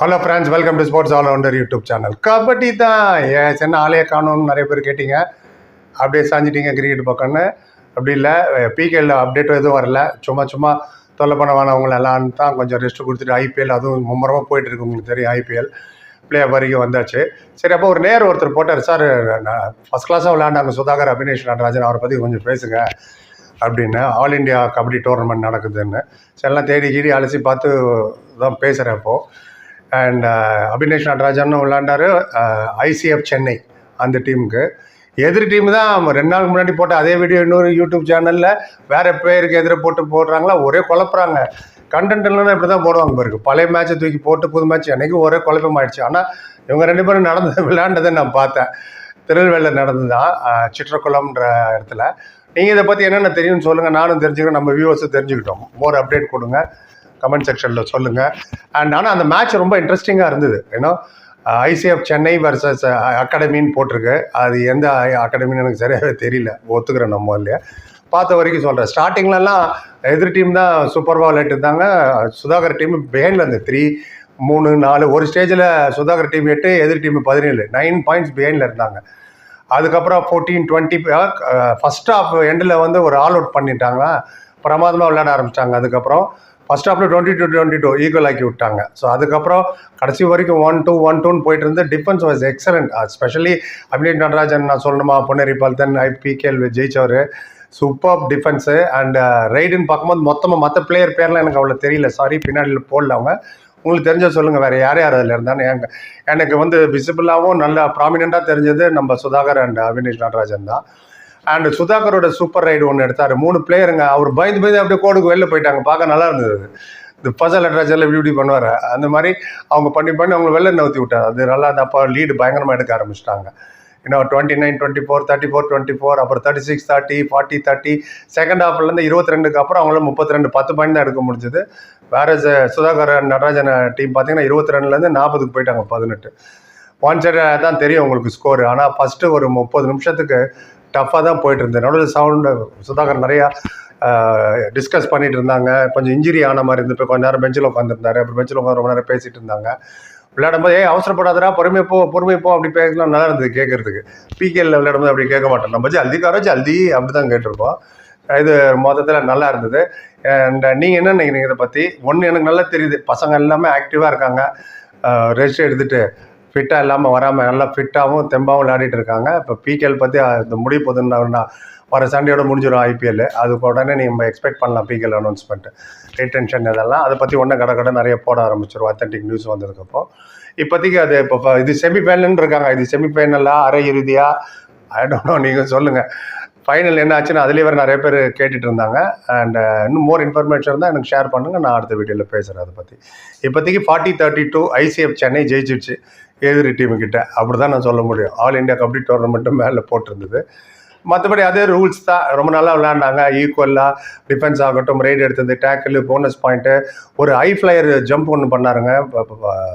Hello friends welcome to sports all rounder YouTube channel kabaddi தான். ஏன் சின்ன ஆளைய காணும்னு நிறைய பேர் கேட்டீங்க. அப்படியே சாஞ்சிட்டீங்க கிரிக்கெட் பக்கம்னு. அப்படி இல்லை பிகேல அப்டேட் எதுவும் வரல. சும்மா சும்மா தொல்லை பண்ண வேணவங்க தான் கொஞ்சம் ரெஸ்ட் கொடுத்துட்டு ஐபிஎல் அதுவும் மும்முரமாக போயிட்டு இருக்கு உங்களுக்கு தெரியும் ஐபிஎல் பிளே வரைக்கும் வந்தாச்சு. சரி அப்போ ஒரு நேர் ஒருத்தர் போட்டார். சார் ஃபஸ்ட் கிளாஸாக விளையாண்டாங்க சுதாகர் அபினேஷ் நடராஜன் அவரை பற்றி கொஞ்சம் பேசுங்க அப்படின்னு. ஆல் இண்டியா கபடி டோர்னமெண்ட் நடக்குதுன்னு. சரி எல்லாம் தேடி கீடி அலசி பார்த்து தான் பேசுகிறேன் இப்போது அண்ட் அபினேஷ் நடராஜன் விளாண்டாரு ஐசிஎஃப் சென்னை அந்த டீமுக்கு எதிர் டீம் தான் ரெண்டு நாளுக்கு முன்னாடி போட்ட அதே வீடியோ இன்னொரு யூடியூப் சேனலில் வேறு பேருக்கு எதிர போட்டு போடுறாங்களா ஒரே குழப்புறாங்க. கண்டென்ட் இல்லைன்னா இப்படி தான் போடுவாங்க பாருக்கு பழைய மேட்ச்சை தூக்கி போட்டு புது மேட்ச் அன்றைக்கி ஒரே குழப்பம் ஆயிடுச்சு. ஆனால் இவங்க ரெண்டு பேரும் நடந்து விளையாண்டதை நான் பார்த்தேன். திருநெல்வேலியில் நடந்து தான் சிற்றக்குளம்ன்ற இடத்துல. நீங்கள் இதை பற்றி என்னென்ன தெரியும்னு சொல்லுங்கள் நானும் தெரிஞ்சுக்கிறேன். நம்ம வியூவர்ஸும் தெரிஞ்சுக்கிட்டோம். மோர் அப்டேட் கொடுங்க. கமெண்ட் செக்ஷனில் சொல்லுங்கள் அண்ட் ஆனால் அந்த மேட்ச் ரொம்ப இன்ட்ரெஸ்டிங்காக இருந்தது. ஏன்னா ஐசிஎஃப் சென்னை வர்சஸ் அகாடமின்னு போட்டிருக்கு. அது எந்த அகாடமின்னு எனக்கு சரியாகவே தெரியல. ஒத்துக்கிறேன் நம்ம இல்லையா? பார்த்த வரைக்கும் சொல்கிறேன் ஸ்டார்டிங்லலாம் எதிர் டீம் தான் சூப்பர்வாக விளையாட்டு இருந்தாங்க. சுதாகர் டீம் பிஹைண்டில் இருந்து த்ரீ மூணு நாலு. ஒரு ஸ்டேஜில் சுதாகர் டீம் எட்டு எதிர் டீம் பதினேழு. நைன் பாயிண்ட்ஸ் பிஹைண்டில் இருந்தாங்க. அதுக்கப்புறம் ஃபோர்டீன் டுவெண்ட்டி ஃபஸ்ட் ஆஃப் எண்டில் வந்து ஒரு ஆல் அவுட் பண்ணிட்டாங்களா? பிரமாதமாக விளையாட ஆரம்பிச்சிட்டாங்க. அதுக்கப்புறம் ஃபஸ்ட் ஹாஃபில் twenty two twenty two equal ஆக்கி விட்டாங்க. ஸோ அதுக்கப்புறம் கடைசி வரைக்கும் ஒன் டூ ஒன் டூன்னு போயிட்டு இருந்து defence was excellent specially Abinesh Natarajan நான் சொல்லணுமா பொன்னேரி பால்தன் ஐபிகேல் ஜெயிச்சவர். சூப்பர் டிஃபென்ஸு அண்ட் ரைடுன்னு பார்க்கும்போது மொத்தமாக மற்ற பிளேயர் பேர்லாம் எனக்கு அவ்வளோ தெரியல. சாரி பின்னாடி போடல அவங்க. உங்களுக்கு தெரிஞ்ச சொல்லுங்கள் வேறு யார் யார் அதில் இருந்தான்னு எங்க எனக்கு வந்து விசிபிளாகவும் நல்ல ப்ராமினெண்ட்டாக தெரிஞ்சது நம்ம சுதாகர் அண்ட் அபினேஷ் நடராஜன் தான். அண்ட் சுதாகரோட சூப்பர் ரைடு ஒன்று எடுத்தார். மூணு பிளேயருங்க அவர் பயந்து பயந்து அப்படியே கோடுக்கு வெளில போயிட்டாங்க. பார்க்க நல்லா இருந்தது இந்த பசல் நடராஜில் இப்படி இப்படி பண்ணுவார். அந்த மாதிரி அவங்க பண்ணி பண்ணி அவங்க வெளில நவுத்தி விட்டார். அது நல்லா அந்த அப்போ லீடு பயங்கரமாக எடுக்க ஆரம்பிச்சிட்டாங்க. ஏன்னா twenty nine twenty four thirty four twenty four அப்புறம் thirty six thirty forty thirty second ஹாஃப்லேருந்து இருபத்தி ரெண்டுக்கு அப்புறம் அவங்களால முப்பத்தி ரெண்டு பத்து பாயிண்ட் தான் எடுக்க முடிஞ்சது. வேற சுதாகர் நடராஜன் டீம் பார்த்தீங்கன்னா இருபத்தி ரெண்டுலேருந்து நாற்பதுக்கு போயிட்டாங்க பதினெட்டு. ஒன் சைடு தான் தெரியும் உங்களுக்கு ஸ்கோர் ஆனால் ஃபஸ்ட்டு ஒரு முப்பது நிமிஷத்துக்கு டஃப்பாக தான் போயிட்டு இருந்தது நடுவில் சவுண்டு சுதாகர் நிறையா டிஸ்கஸ் பண்ணிட்டு இருந்தாங்க கொஞ்சம் இன்ஜுரி ஆன மாதிரி இருந்து இப்போ கொஞ்ச நேரம் பெஞ்சில் உட்காந்துருந்தாரு அப்புறம் பெஞ்சில் உட்காந்து ரொம்ப நேரம் பேசிட்டு இருந்தாங்க. விளையாடும்போது ஏ அவசரப்படாதரா பொறுமை போ பொறுமை போ அப்படி பேசலாம் நல்லா இருந்தது கேட்கறதுக்கு பிகேல விளையாடும்போது அப்படி கேட்க மாட்டோம். நம்ம ஜல்தி காரோ ஜல்தி அப்படி தான் கேட்டிருப்போம். இது மொத்தத்தில் நல்லா இருந்தது. அண்ட் நீங்கள் என்ன நினைக்கிறீங்க இதை பற்றி ஒன்று எனக்கு நல்லா தெரியுது. பசங்க எல்லாமே ஆக்டிவாக இருக்காங்க. ரெஸ்ட் எடுத்துகிட்டு ஃபிட்டாக இல்லாமல் வராமல் நல்லா ஃபிட்டாகவும் தெம்பாகவும் விளையாடிட்டு இருக்காங்க. இப்போ பிகேஎல் பற்றி இந்த முடிவு போதுன்னா வர சண்டையோட முடிஞ்சிடும் ஐபிஎல் அதுக்கு உடனே நம்ம எக்ஸ்பெக்ட் பண்ணலாம் பிகேஎல் அனௌன்ஸ்மெண்ட் ரிட்டென்ஷன் இதெல்லாம். அதை பற்றி ஒன்றும் கடை கடை நிறைய போட ஆரம்பிச்சிடும் அத்தன்டிக் நியூஸ் வந்ததுக்கப்புறம். இப்போதைக்கு அது இப்போ இது செமிஃபைனல்னு இருக்காங்க. இது செமிஃபைனலாக அரை இறுதியாக ஐ டோன்ட் நோ நீங்கள் சொல்லுங்கள் ஃபைனல் என்ன ஆச்சுன்னு அதுலேயே வேறு நிறைய பேர் கேட்டுட்டு இருந்தாங்க. அண்ட் இன்னும் மோர் இன்ஃபர்மேஷன் இருந்தால் எனக்கு ஷேர் பண்ணுங்கள் நான் அடுத்த வீடியோவில் பேசுகிறேன் அதை பற்றி இப்போதைக்கு forty thirty two ICF Chennai ஜெயிச்சிடுச்சு எதிரி டீமுக்கிட்ட அப்படி தான் நான் சொல்ல முடியும். ஆல் இண்டியா கபடி டோர்னமெண்ட்டும் மேலே போட்டிருந்தது. மற்றபடி அதே ரூல்ஸ் தான். ரொம்ப நல்லா விளையாண்டாங்க. ஈக்குவலாக டிஃபென்ஸ் ஆகட்டும் ரெய்டு எடுத்தது டேக்கிள் போனஸ் பாயிண்ட்டு ஒரு ஹை ஃப்ளையர் ஜம்ப் ஒன்று பண்ணாருங்க.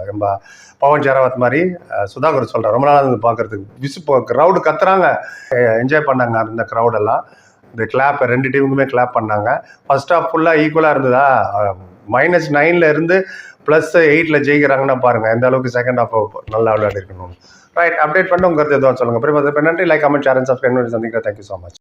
நம்ம பவன் சேராவத் மாதிரி. சுதாகர் சொல்கிறேன் ரொம்ப நாளாக இருந்து பார்க்குறதுக்கு விசு க்ரௌடு கத்துறாங்க. என்ஜாய் பண்ணாங்க அந்த க்ரௌடெல்லாம் இந்த கிளாப் ரெண்டு டீமுக்குமே கிளாப் பண்ணாங்க. ஃபர்ஸ்ட் ஆஃப் ஃபுல்லாக ஈக்குவலாக இருந்ததா? மைனஸ் நைனில் இருந்து ப்ளஸ் எயிட்டில் ஜெயிக்கிறாங்கன்னா பாருங்கள் எந்த அளவுக்கு செகண்ட் ஆஃப் நல்லா விளையாடிருக்கணும். ரைட் அப்டேட் பண்ண உங்களுக்கு கருத்து எதுவும் சொல்லுங்கள் அப்புறம் நன்றி. Like comment share and subscribe சந்திக்கிறேன் தேங்க்யூ ஸோ மச்